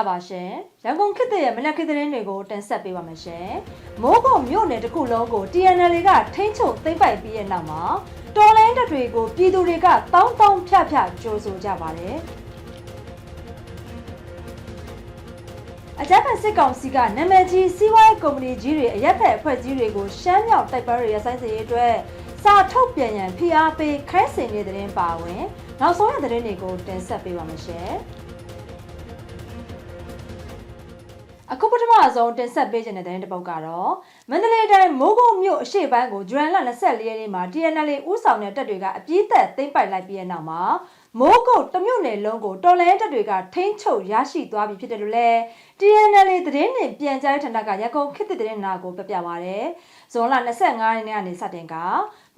္ဂလာပါရှင်ရန်ကုန်ခေတ်သစ်ရဲ့မနက်ခေတ်သတင်းတွေကိုတင်ဆက်ပေးပါမယ်ရှင်မိုးကုတ်မြို့နယ်တစ်ခုလုံးကို TNL ကထိန်းချုပ်သိမ်းပိုက်ပြီးတဲ့နောက်မှာတော်လိုင်းတပ်တွေကိုပြည်သူတွေကတောင်းတောင်းဖြတ်ဖြတ်ကြိုးဆိုကြပါတယ်အကြမ်းဖက်စစ်ကောင်စီကနာမည်ကြီးစီးပွားရေးကုမ္ပဏီကြီးတွေအရက်ဖက်အဖွဲ့ကြီးတွေကိုရှမ်းမြောက်တိုက်ပွဲတွေရဆိုင်စေရေးအတွက်စာထုတ်ပြန်ရန်ဖိအားပေးခိုင်းစင်နေတဲ့တဲ့တင်ပါဝင် နောက်ဆုံးရတဲ့တဲ့တွေကိုတင်ဆက်ပေးပါမယ်ရှင် အခုပထမဆုံးတင်ဆက်ပေးခြင်းတဲ့တဲ့တစ်ပုတ်ကတော့မန္တလေးတိုင်းမိုးကုတ်မြို့အရှေ့ပိုင်းကိုဇွန်လ24ရက်နေ့မှာ TNL ဥဆောင်တဲ့တပ်တွေကအပြည့်သက်သိမ်းပိုက်လိုက်ပြီးတဲ့နောက်မှာမိုးကုတ်တမြို့နယ်လုံးကိုတော်လိုင်းတပ်တွေကထိန်းချုပ်ရရှိသွားပြီဖြစ်တယ်လို့လဲ TNL သတင်းနဲ့ပြန်ကြားရေးဌာနကရကုန်ခေတ်သစ်သတင်းနာကိုပြပြပါရယ်ဇွန်လ25ရက်နေ့ကနေစတင်က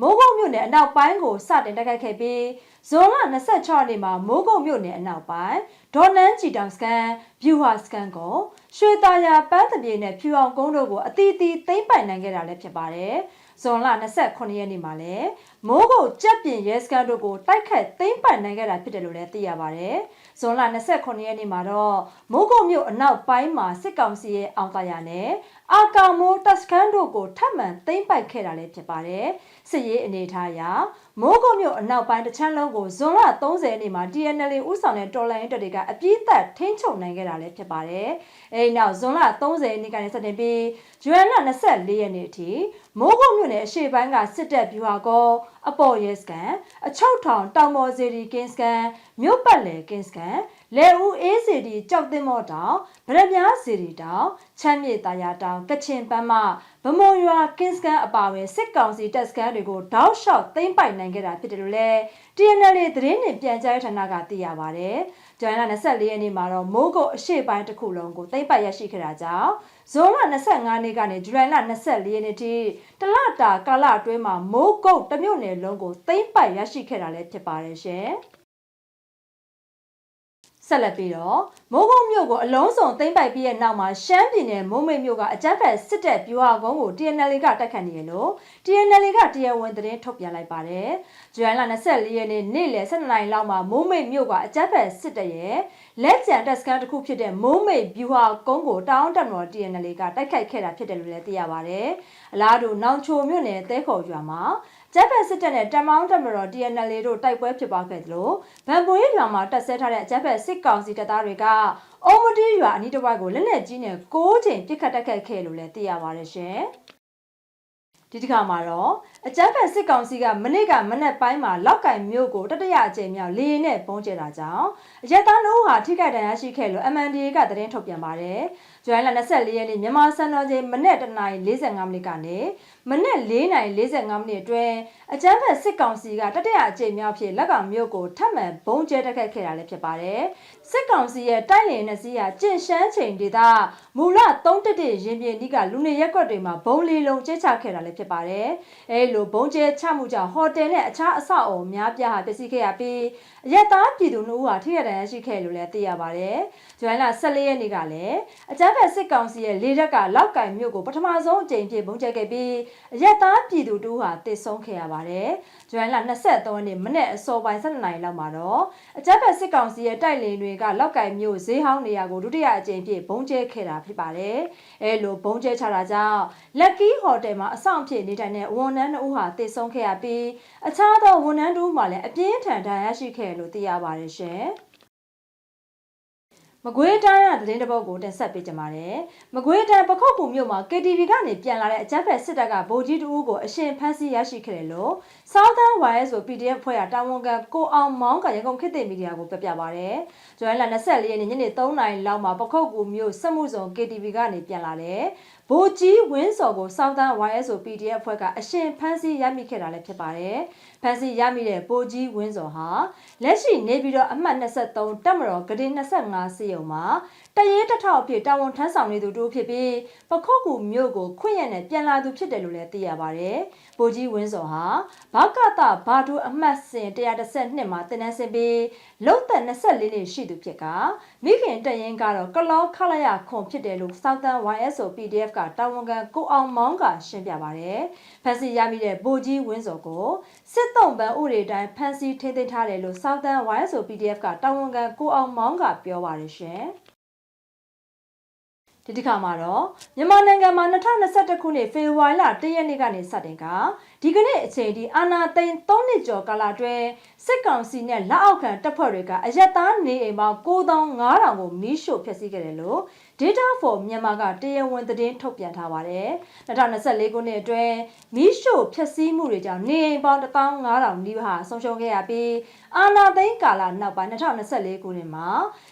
မိုးကုတ်မြို့နယ်အနောက်ပိုင်းကိုစတင်တိုက်ခိုက်ခဲ့ပြီးဇွန်လ26ရက်နေ့မှာမိုးကုတ်မြို့နယ်အနောက်ပိုင်းဒေါ်နန်းကြည်တောင်စကန်ဗျူဟာစကန်ကိုရွှေတာယာပန်းတပြေနဲ့ဖြူအောင်ကုန်းတို့ကိုအတီးတီးသိမ့်ပိုင်နိုင်ခဲ့တာလည်းဖြစ်ပါတယ်။ဇွန်လ29ရက်နေ့မှာလည်းမိုးကုတ်ကြက်ပြင်ရဲစကန်တို့ကိုတိုက်ခတ်သိမ့်ပိုင်နိုင်ခဲ့တာဖြစ်တယ်လို့လည်းသိရပါတယ်။ဇွန်လ29ရက်နေ့မှာတော့မိုးကုတ်မြို့အနောက်ပိုင်းမှာစစ်ကောင်စီရဲ့အောင်တာယာနဲ့အာကာမိုးတပ်စကန်တို့ကိုထပ်မံသိမ့်ပိုက်ခဲ့တာလည်းဖြစ်ပါတယ်။စစ်ရေးအနေထားအရမိုးကုတ်မြို့အနောက်ပိုင်းတစ်ချမ်းလုံးကိုဇွန်လ30ရက်နေ့မှာ TNL ဥဆောင်တဲ့တော်လိုင်းတပ်တွေကအပြည့်အသက်ထိန်းချုပ်နိုင်ခဲ့တာလည်းဖြစ်ပါတယ်။အဲဒီနောက်ဇွန်လ30ရက်နေ့ကနေစတင်ပြီးဇွန်လ24ရက်နေ့အထိမိုးကုတ်မြို့နယ်အရှေ့ပိုင်းကစစ်တပ်ဗျူဟာကောအပေါ်ရဲစကန်အချုတ်ထောင်တောင်မော်စီရီကင်းစကန်မြို့ပတ်လည်ကင်းစကန် လေဦးအေးစီဒီကြောက်တင်မော့တောင်ဗရမ ्या စီရီတောင်ချမ်းမြေတာယာတောင်ကချင်ပန်းမဗမုံရွာကင်းစကန်အပါအဝင်စစ်ကောင်စီတပ်စကန်တွေကိုတောက်လျှောက်သိမ်းပိုက်နိုင်ခဲ့တာဖြစ်တယ်လို့လည်း TNL သတင်းနဲ့ပြန်ကြားရေးဌာနကသိရပါဗျ။ဇွန်လ24ရက်နေ့မှာတော့မိုးကုတ်အရှိပိုင်းတစ်ခုလုံးကိုသိမ်းပိုက်ရရှိခဲ့တာကြောင့်ဇွန်လ25နေ့ကနေဇူလိုင်လ24ရက်နေ့ထိတလတာကာလအတွင်းမှာမိုးကုတ်တစ်မြို့နယ်လုံးကိုသိမ်းပိုက်ရရှိခဲ့တာလည်းဖြစ်ပါတယ်ရှင်။ ဆက်လက်ပြီးတော့မိုးကုတ်မြို့ကိုအလုံးစုံသိမ်းပိုက်ပြီးတဲ့နောက်မှာရှမ်းပြည်နယ်မိုးမိတ်မြို့ကအကြမ်းဖက်စစ်တပ်ပြူဟာကုန်းကို TNL ကတိုက်ခတ်နေရလို့ TNL ကတရားဝင်သတင်းထုတ်ပြန်လိုက်ပါတယ်။ဇွန်လ24ရက်နေ့နေ့လယ်12နာရီလောက်မှာမိုးမိတ်မြို့ကအကြမ်းဖက်စစ်တပ်ရဲ့လက်ကျန်တပ်စခန်းတစ်ခုဖြစ်တဲ့မိုးမိတ်ပြူဟာကုန်းကိုတောင်းတမတော် TNL ကတိုက်ခိုက်ခဲ့တာဖြစ်တယ်လို့လည်းသိရပါတယ်။အလားတူနောင်ချိုမြို့နယ်သဲခေါ်ရွာမှာ ကျက်ဖက်စစ်တပ်နဲ့တမောင်းတမတော် TNL တို့တိုက်ပွဲဖြစ်ပွားခဲ့သလိုဗန်ပွေးရွာမှာတပ်ဆဲထားတဲ့အကျက်ဖက်စစ်ကောင်စီတပ်သားတွေကအုံမတီးရွာအနီးတစ်ဝိုက်ကိုလက်လက်ကြီးနဲ့၉ချိန်ပစ်ခတ်တက်ခတ်ခဲ့လို့လည်းသိရပါတယ်ရှင်။ဒီတစ်ခါမှာတော့အကြမ်းဖက်စစ်ကောင်စီကမနစ်ကမနက်ပိုင်းမှာလောက်ကင်မြို့ကိုတတရအကြိမ်မြောက်လေရင်နဲ့ပုံကျဲတာကြောင့်အရက်သားနှုတ်ဟာထိခိုက်ဒဏ်ရာရှိခဲ့လို့ MNDA ကသတင်းထုတ်ပြန်ပါတယ်။ ဇွန်လ24ရက်နေ့မြန်မာစံတော်ချိန်မနက်တနာရီ45မိနစ်ကနေမနက်4နာရီ45မိနစ်အတွင်းအကြမ်းဖက်စစ်ကောင်စီကတတရအကြိမ်မြောက်ဖြစ်လက်ကောင်မြို့ကိုထပ်မံပုံကျဲတက်ခတ်ခဲ့တာလည်းဖြစ်ပါတယ်။စစ်ကောင်စီရဲ့တိုက်လင်နှစီးဟာကျင့်ရှမ်းချိန်ဒေသမူလ311ရင်ပြင်နီးကလူနေရက်ကွက်တွေမှာဘုံလီလုံးကျဲချခဲ့တာလည်းဖြစ်ပါတယ်။အဲလိုဘုံကျဲချမှုကြောင့်ဟိုတယ်နဲ့အခြားအဆောက်အုံများပြားဟာပျက်စီးခဲ့ရပြီးအရက်သားပြည်သူနှုတ်ဟာထိရတဲ့ရှိခဲ့လို့လည်းသိရပါတယ်။ဇွန်လ14ရက်နေ့ကလည်းအကြမ်းဖက်စစ်ကောင်စီရဲ့လေရက်ကလောက်ကင်မြို့ကိုပထမဆုံးအကြိမ်ဖြစ်ဘုံကျဲခဲ့ပြီးအရက်သားပြည်သူတို့ဟာတစ်ဆုံးခဲ့ရပါတယ်။ဇွန်လ23ရက်နေ့မနေ့အစောပိုင်း12နာရီလောက်မှာတော့အကြမ်းဖက်စစ်ကောင်စီရဲ့တိုက်လေတွေကလောက်ကင်မြို့ဈေးဟောင်းနေရာကိုဒုတိယအကြိမ်ဖြစ်ဘုံကျဲခဲ့တာဖြစ်ပါတယ်။အဲလိုဘုံကျဲချတာကြောင့်လက်ကီးဟိုတယ်မှာအဆောင်ဖြစ်နေထိုင်တဲ့ဝန်ထမ်းတို့ဟာတစ်ဆုံးခဲ့ရပြီးအခြားသောဝန်ထမ်းတို့မှလည်းအပြင်းထန်ဒဏ်ရာရှိခဲ့လို့သိရပါတယ်ရှင်။ မကွေးတိုင်းရသတင်းတပုတ်ကိုတင်ဆက်ပေးကြပါမယ်။မကွေးတိုင်းပခုတ်ကူမြို့မှာ KTV ကနေပြန်လာတဲ့အကြမ်းဖက်စစ်တပ်ကဗိုလ်ကြီးတဦးကိုအရှင်ဖမ်းဆီးရရှိခဲ့တယ်လို့ Southern Wires ဆို PDF ဖွဲ့ရတာဝန်ခံကိုအောင်မောင်းကရန်ကုန်ခေတ်သစ်မီဒီယာကိုပြပြပါဗျ။ဇွန်လ24ရက်နေ့ညနေ3နာရီလောက်မှာပခုတ်ကူမြို့စက်မှုဆောင် KTV ကနေပြန်လာတဲ့ဗိုလ်ကြီးဝင်းစော်ကို Southern Wires ဆို PDF ဖွဲ့ကအရှင်ဖမ်းဆီးရမိခဲ့တာလည်းဖြစ်ပါတယ်။ ဖမ်းဆီးရမိတဲ့ဗိုလ်ကြီးဝင်းစော်ဟာလက်ရှိနေပြီးတော့အမှတ်23တပ်မတော်ဂတိ25စီယုံမှာတရေတထောက်အဖြစ်တာဝန်ထမ်းဆောင်နေသူတို့ဖြစ်ပြီးပခုတ်ကူမြို့ကိုခွင့်ရနဲ့ပြန်လာသူဖြစ်တယ်လို့လည်းသိရပါတယ်။ဗိုလ်ကြီးဝင်းစော်ဟာဘာကတဘာဒူအမှတ်စဉ်132မှာတင်နန်းစင်ပြီး လုံသက်24နှစ်ရှိသူဖြစ်ကမိခင်တရင်ကတော့ကလောခလာရခွန်ဖြစ်တယ်လို့ Southern YSO PDF ကတာဝန်ခံကိုအောင်မောင်းကရှင်းပြပါတယ်။ဖန်စီရမိတဲ့ဗိုလ်ကြီးဝင်းစော်ကိုစစ်တုံးပန်းဥတွေတိုင်းဖန်စီထိန်းသိမ်းထားတယ်လို့ Southern YSO PDF ကတာဝန်ခံကိုအောင်မောင်းကပြောပါတယ်ရှင်။ဒီတစ်ခါမှာတော့မြန်မာနိုင်ငံမှာ2021ခုနှစ်ဖေဖော်ဝါရီလ1ရက်နေ့ကနေစတင်က ဒီကနေ့အချိန်ထိအာဏာသိမ်း3နှစ်ကျော်ကာလအတွင်းစစ်ကောင်စီနဲ့လက်အောက်ခံတပ်ဖွဲ့တွေကအရက်သားနေအိမ်ပေါင်း9500ကိုမီးရှို့ဖျက်ဆီးခဲ့တယ်လို့ Data for Myanmar ကတရားဝင်သတင်းထုတ်ပြန်ထားပါတယ်2024ခုနှစ်အတွင်းမီးရှို့ဖျက်ဆီးမှုတွေကြောင့်နေအိမ်ပေါင်း15000နီးပါးဆုံးရှုံးခဲ့ရပြီးအာဏာသိမ်းကာလနောက်ပိုင်း2024ခုနှစ်မှာ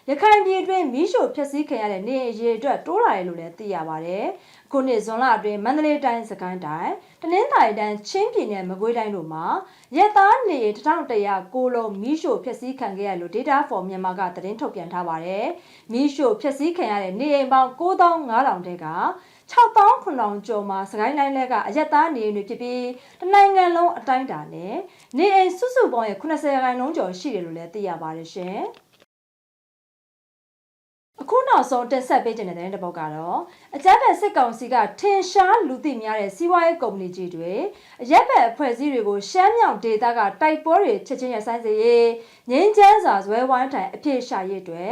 ရခိုင်ပြည်တွင်းမီးရှို့ဖျက်ဆီးခံရတဲ့နေအိမ်ရေအတွက်တိုးလာတယ်လို့လည်းသိရပါတယ်။ ခုနှစ်ဇွန်လအတွင်းမန္တလေးတိုင်းစကိုင်းတိုင်းတနင်္သာရီတိုင်းချင်းပြည်နယ်မကွေးတိုင်းတို့မှာရက်သားနေအိမ်1100ကိုလုံးမီးရှို့ဖျက်ဆီးခံခဲ့ရလို့ Data for Myanmar ကသတင်းထုတ်ပြန်ထားပါတယ်။မီးရှို့ဖျက်ဆီးခံရတဲ့နေအိမ်ပေါင်း9500တဲက6900ကျော်မှာစကိုင်းတိုင်းလက်ကအရက်သားနေအိမ်တွေဖြစ်ပြီးတနိုင်ငံလုံးအတိုင်းအတာနဲ့နေအိမ်စုစုပေါင်းရဲ့80ရာခိုင်နှုန်းကျော်ရှိတယ်လို့လည်းသိရပါတယ်ရှင်။အခု နောက်ဆုံးတင်ဆက်ပေးခြင်းတဲ့တဲ့ပုတ်ကတော့အကြမ်းဖက်စစ်ကောင်စီကထင်ရှားလူသိများတဲ့စီးပွားရေးကုမ္ပဏီကြီးတွေအရက်ဘက်အဖွဲ့အစည်းတွေကိုရှမ်းမြောင်ဒေသကတိုက်ပွဲတွေချက်ချင်းရဆိုင်စေရေးငင်းချမ်းစာဇွဲဝိုင်းတိုင်အဖြစ်ရှာရေးတွေ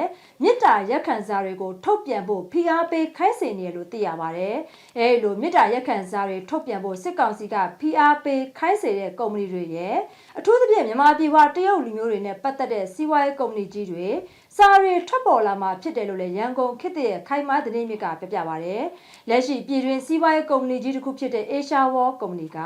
မြစ်တာရက်ခံစာတွေကိုထုတ်ပြန်ဖို့ဖိအားပေးခိုင်းစေနေရလို့သိရပါတယ်။အဲဒီလိုမြစ်တာရက်ခံစာတွေထုတ်ပြန်ဖို့စစ်ကောင်စီကဖိအားပေးခိုင်းစေတဲ့ကုမ္ပဏီတွေရဲ့ အထူးသဖြင့်မြန်မာပြည်ကတရုတ်လူမျိုးတွေနဲ့ပတ်သက်တဲ့စီးပွားရေးကုမ္ပဏီကြီးတွေစာရီထွက်ပေါ်လာမှာဖြစ်တယ်လို့လည်းရန်ကုန်ခေတ်တဲ့ခိုင်မာသတင်းမြစ်ကပြပြပါဗျ။လက်ရှိပြည်တွင်းစီးပွားရေးကုမ္ပဏီကြီးတစ်ခုဖြစ်တဲ့ Asia World ကုမ္ပဏီက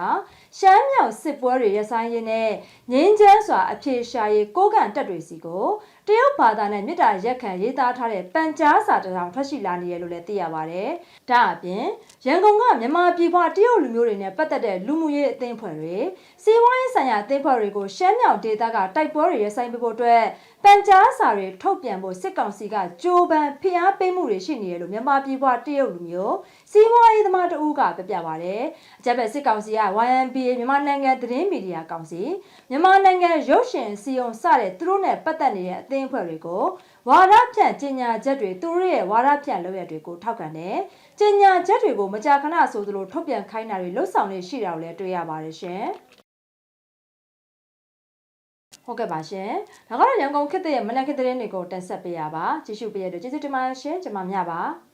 ရှမ်းမြောင်စစ်ပွဲတွေရဆိုင်ရင်းနဲ့ငင်းချမ်းစွာအပြေရှာရေးကိုးကန်တက်တွေစီကိုတရုတ်ဘာသာနဲ့မြစ်တာရက်ခံရေးသားထားတဲ့ပန်ကြားစာတစ်စောင်ထွက်ရှိလာနေရလို့လည်းသိရပါဗျ။ဒါအပြင်ရန်ကုန်ကမြန်မာပြည်ပွားတရုတ်လူမျိုးတွေနဲ့ပတ်သက်တဲ့လူမှုရေးအသင်းဖွဲ့တွေစီးပွားရေးဆိုင်ရာအသင်းဖွဲ့တွေကိုရှမ်းမြောင်ဒေသကတိုက်ပွဲတွေရဆိုင်ပေးဖို့အတွက်ပန်ကြားစာတွေထုတ်ပြန်ဖို့စစ်ကောင်စီကကြိုးပမ်းဖိအားပေးမှုတွေရှိနေတယ်လို့မြန်မာပြည်ပွားတရုတ်လူမျိုးစီးပွားရေးသမားတဦးကပြပြပါဗျ။အကြက်ပဲစစ်ကောင်စီက YMBA မြန်မာနိုင်ငံသတင်းမီဒီယာကောင်စီမြန်မာနိုင်ငံရုပ်ရှင်စီယုံစတဲ့သူတို့နဲ့ပတ်သက်နေတဲ့အသင်းအဖွဲ့တွေကိုဝါဒဖြန့်ကြီးညာချက်တွေသူတို့ရဲ့ဝါဒဖြန့်လုပ်ရတွေကိုထောက်ခံတယ်။ကြီးညာချက်တွေကိုမကြာခဏဆိုသလိုထုတ်ပြန်ခိုင်းတာတွေလှုပ်ဆောင်နေရှိတာကိုလည်းတွေ့ရပါတယ်ရှင်။ဟုတ်ကဲ့ပါရှင်။ဒါကတော့ရန်ကုန်ခေတ်ရဲ့မနက်ခေတ်သတင်းတွေကိုတင်ဆက်ပေးရပါ။ကြည့်ရှုပေးရတဲ့ကျေးဇူးတင်ပါတယ်ရှင်။ကျွန်မမြပါ။